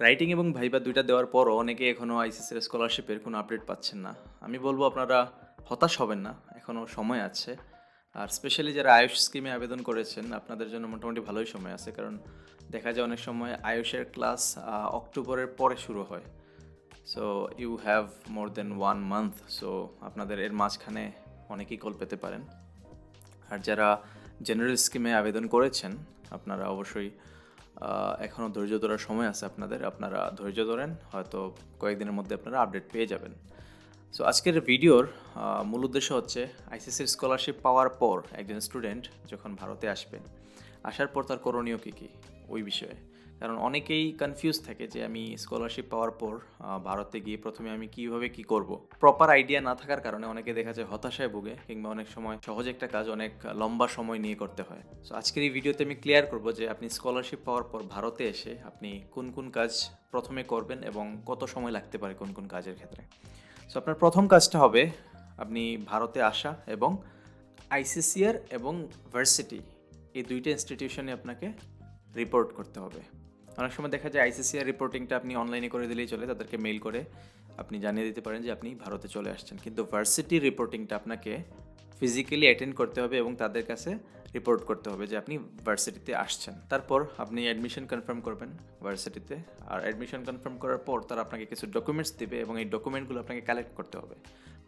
Writing এবং viva দুইটা দেওয়ার পরও অনেকে এখনও আইসিসির স্কলারশিপের কোনো আপডেট পাচ্ছেন না। আমি বলব আপনারা হতাশ হবেন না এখনও সময় আছে। আর স্পেশালি যারা আয়ুষ স্কিমে আবেদন করেছেন, আপনাদের জন্য মোটামুটি ভালোই সময় আছে, কারণ দেখা যায় অনেক সময় আয়ুষের ক্লাস অক্টোবরের পরে শুরু হয়। So you have more than one month so আপনাদের এর মাঝখানে অনেকেই কল পেতে পারেন। আর যারা জেনারেল স্কিমে আবেদন করেছেন, আপনারা অবশ্যই এখনও ধৈর্য ধরার সময় আছে আপনাদের। আপনারা ধৈর্য ধরেন, হয়তো কয়েকদিনের মধ্যে আপনারা আপডেট পেয়ে যাবেন। সো আজকের ভিডিওর মূল উদ্দেশ্য হচ্ছে আইসিসির স্কলারশিপ পাওয়ার পর একজন স্টুডেন্ট যখন ভারতে আসবেন, আসার পর তার করণীয় কী কী? ওই বিষয়ে। কারণ অনেকেই কনফিউজ থাকে যে আমি স্কলারশিপ পাওয়ার পর ভারতে গিয়ে প্রথমে আমি কীভাবে কি করব। প্রপার আইডিয়া না থাকার কারণে অনেকে দেখা যায় হতাশায় ভুগে কিংবা অনেক সময় সহজ একটা কাজ অনেক লম্বা সময় নিয়ে করতে হয়। সো আজকের এই ভিডিওতে আমি ক্লিয়ার করব যে আপনি স্কলারশিপ পাওয়ার পর ভারতে এসে আপনি কোন কোন কাজ প্রথমে করবেন এবং কত সময় লাগতে পারে কোন কোন কাজের ক্ষেত্রে। সো আপনার প্রথম কাজটা হবে আপনি ভারতে আসা এবং আইসিসিআর এবং ভার্সিটি এই দুইটা ইনস্টিটিউশনে আপনাকে রিপোর্ট করতে হবে। অনেক সময় দেখা যায় আইসিসিআর রিপোর্টিংটা আপনি অনলাইনে করে দিলেই চলে, তাদেরকে মেইল করে আপনি জানিয়ে দিতে পারেন যে আপনি ভারতে চলে আসছেন। কিন্তু ভার্সিটি রিপোর্টিংটা আপনাকে ফিজিক্যালি অ্যাটেন্ড করতে হবে এবং তাদের কাছে রিপোর্ট করতে হবে যে আপনি ভার্সিটিতে আসছেন। তারপর আপনি অ্যাডমিশন কনফার্ম করবেন ভার্সিটিতে আর অ্যাডমিশন কনফার্ম করার পর তারা আপনাকে কিছু ডকুমেন্টস দেবে এবং এই ডকুমেন্টগুলো আপনাকে কালেক্ট করতে হবে।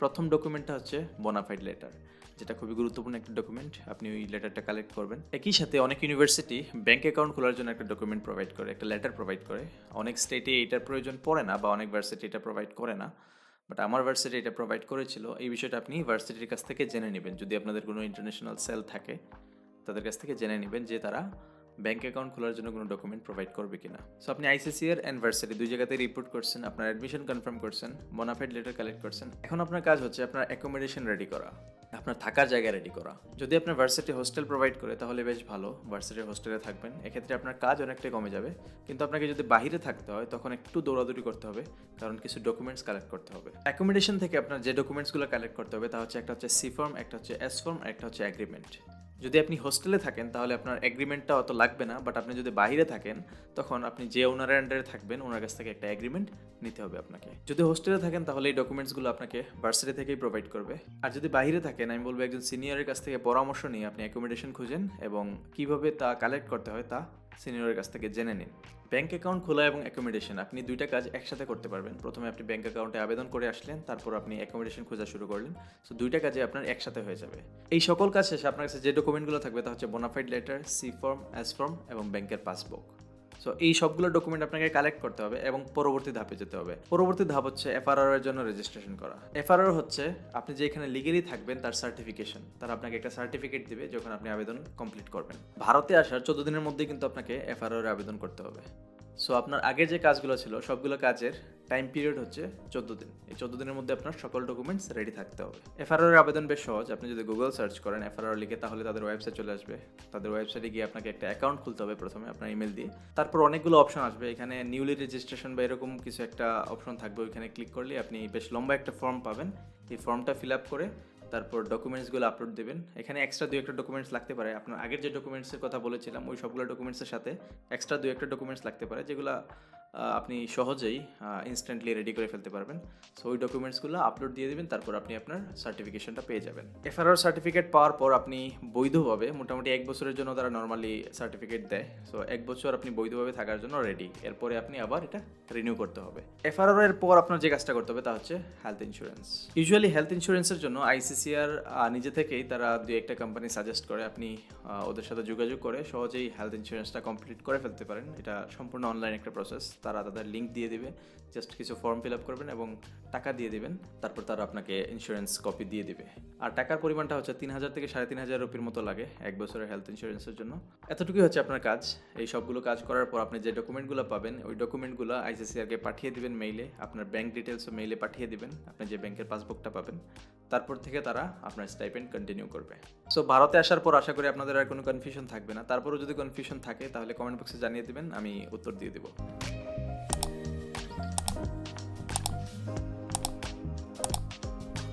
প্রথম ডকুমেন্টটা হচ্ছে বোনাফাইড লেটার যেটা খুবই গুরুত্বপূর্ণ একটা ডকুমেন্ট আপনি ওই লেটারটা কালেক্ট করবেন। একই সাথে অনেক ইউনিভার্সিটি ব্যাংক অ্যাকাউন্ট খোলার জন্য একটা ডকুমেন্ট প্রোভাইড করে, একটা লেটার প্রোভাইড করে। অনেক স্টেটে এটার প্রয়োজন পড়ে না বা অনেক ভার্সিটি এটা প্রোভাইড করে না। বাট আমার ভার্সিটি এটা প্রোভাইড করেছিল। এই বিষয়টা আপনি ভার্সিটির কাছ থেকে জেনে নেবেন যদি আপনাদের কোনো ইন্টারন্যাশনাল সেল থাকে। তাদের কাছ থেকে জেনে নেবেন যে তারা ব্যাংক অ্যাকাউন্ট খোলার জন্য কোনো ডকুমেন্ট প্রোভাইড করবে কিনা। সো আপনি আইসিসিআর অ্যান্ড ভার্সিটি দুই জায়গাতে রিপোর্ট করছেন, আপনার অ্যাডমিশন কনফার্ম করছেন বোনাফাইড লেটার কালেক্ট করছেন। এখন আপনার কাজ হচ্ছে আপনার অ্যাকোমোডেশন রেডি করা, আপনার থাকার জায়গা রেডি করা। যদি আপনার ভার্সিটি হোস্টেল প্রোভাইড করে, তাহলে বেশ ভালো ভার্সিটির হোস্টেলে থাকবেন। এক্ষেত্রে আপনার কাজ অনেকটাই কমে যাবে। কিন্তু আপনাকে যদি বাইরে থাকতে হয়, তখন একটু দৌড়াদৌড়ি করতে হবে, কারণ কিছু ডকুমেন্টস কালেক্ট করতে হবে। অ্যাকোমোডেশন থেকে আপনার যে ডকুমেন্টসগুলো কালেক্ট করতে হবে, তা হচ্ছে একটা হচ্ছে সি ফর্ম একটা হচ্ছে এস ফর্ম একটা হচ্ছে অ্যাগ্রিমেন্ট যদি আপনি হোস্টেলে থাকেন, তাহলে আপনার অ্যাগ্রিমেন্টটা অত লাগবে না বাট আপনি যদি বাইরে থাকেন, তখন আপনি যে ওনারের আন্ডারে থাকবেন, ওনার কাছ থেকে একটা অ্যাগ্রিমেন্ট নিতে হবে আপনাকে। যদি হোস্টেলে থাকেন, তাহলে এই ডকুমেন্টসগুলো আপনাকে ভার্সিটি থেকেই প্রোভাইড করবে। আর যদি বাইরে থাকেন, আমি বলব একজন সিনিয়রের কাছ থেকে পরামর্শ নিয়ে আপনি অ্যাকোমোডেশন খুঁজেন এবং কীভাবে তা কালেক্ট করতে হয় তা সিনিয়রের কাছ থেকে জেনে নিন। ব্যাংক অ্যাকাউন্ট খোলা এবং অ্যাকোমোডেশন, আপনি দুইটা কাজ একসাথে করতে পারবেন। প্রথমে আপনি ব্যাংক অ্যাকাউন্টে আবেদন করে আসলেন, তারপর আপনি অ্যাকোমোডেশন খোঁজা শুরু করলেন। সো, দুইটা কাজে আপনার একসাথে হয়ে যাবে। এই সকল কাজ শেষে আপনার কাছে যে ডকুমেন্টগুলো থাকবে তা হচ্ছে bonafide letter C form S form এবং ব্যাংকের পাসবুক সো এই সবগুলো ডকুমেন্ট আপনাকে কালেক্ট করতে হবে এবং পরবর্তী ধাপে যেতে হবে। পরবর্তী ধাপ হচ্ছে এফআরআর এর জন্য রেজিস্ট্রেশন করা। এফআরআর হচ্ছে আপনি যে এখানে লিগেলি থাকবেন তার সার্টিফিকেশন তারা আপনাকে একটা সার্টিফিকেট দিবে যখন আপনি আবেদন কমপ্লিট করবেন। ভারতে আসার চোদ্দ দিনের মধ্যেই কিন্তু আপনাকে এফআরআর আবেদন করতে হবে। সো আপনার আগে যে কাজগুলো ছিল, সবগুলো কাজের টাইম পিরিয়ড হচ্ছে চোদ্দ দিন। এই চোদ্দ দিনের মধ্যে আপনার সকল ডকুমেন্টস রেডি থাকতে হবে। এফআরআর আবেদন বেশ সহজ। আপনি যদি গুগল সার্চ করেন এফআরআর লিখে, তাহলে তাদের ওয়েবসাইট চলে আসবে। তাদের ওয়েবসাইটে গিয়ে আপনাকে একটা অ্যাকাউন্ট খুলতে হবে প্রথমে আপনার ইমেল দিয়ে। তারপর অনেকগুলো অপশন আসবে। এখানে নিউলি রেজিস্ট্রেশন বা এরকম কিছু একটা অপশন থাকবে। ওইখানে ক্লিক করলে আপনি বেশ লম্বা একটা ফর্ম পাবেন। এই ফর্মটা ফিল আপ করে তারপর ডকুমেন্টসগুলো আপলোড দেবেন। এখানে এক্সট্রা দু একটা ডকুমেন্টস লাগতে পারে। আপনার আগের যে ডকুমেন্টসের কথা বলেছিলাম, ওই সবগুলো ডকুমেন্টসের সাথে এক্সট্রা দু একটা ডকুমেন্টস লাগতে পারে, যেগুলো আপনি সহজেই ইনস্ট্যান্টলি রেডি করে ফেলতে পারবেন। সো ওই ডকুমেন্টসগুলো আপলোড দিয়ে দেবেন, তারপর আপনি আপনার সার্টিফিকেশনটা পেয়ে যাবেন। এফআরআর সার্টিফিকেট পাওয়ার পর আপনি বৈধভাবে, মোটামুটি এক বছরের জন্য তারা নর্মালি সার্টিফিকেট দেয়। সো এক বছর আপনি বৈধভাবে থাকার জন্য রেডি এরপরে আপনি আবার এটা রিনিউ করতে হবে। এফআরআর এর পর আপনার যে কাজটা করতে হবে, তা হচ্ছে হেলথ ইন্স্যুরেন্স ইউজুয়ালি হেলথ ইন্স্যুরেন্সের জন্য আইসিসিআর নিজে থেকেই তারা দু একটা কোম্পানি সাজেস্ট করে। আপনি ওদের সাথে যোগাযোগ করে সহজেই হেলথ ইন্স্যুরেন্সটা কমপ্লিট করে ফেলতে পারেন। এটা সম্পূর্ণ অনলাইন একটা প্রসেস তারা তাদের লিঙ্ক দিয়ে দিবে। জাস্ট কিছু ফর্ম ফিল আপ করবেন এবং টাকা দিয়ে দিবেন। তারপর তারা আপনাকে ইন্স্যুরেন্স কপি দিয়ে দিবে। আর টাকার পরিমাণটা হচ্ছে তিন হাজার থেকে সাড়ে তিন হাজার রুপির মতো লাগে এক বছরের হেলথ ইন্স্যুরেন্সের জন্য। এতটুকুই হচ্ছে আপনার কাজ। এই সবগুলো কাজ করার পর আপনি যে ডকুমেন্টগুলো পাবেন, ওই ডকুমেন্টগুলো আইসিসিআরকে পাঠিয়ে দিবেন মেইলে আপনার ব্যাংক ডিটেলসও মেইলে পাঠিয়ে দেবেন। আপনি যে ব্যাংকের পাসবুকটা পাবেন। তারপর থেকে তারা আপনার স্টাইপেন্ড কন্টিনিউ করবে। সো ভারতে আসার পর আশা করি আপনাদের আর কোনো কনফিউশন থাকবে না। তারপরেও যদি কনফিউশন থাকে, তাহলে কমেন্ট বক্সে জানিয়ে দিবেন, আমি উত্তর দিয়ে দেবো।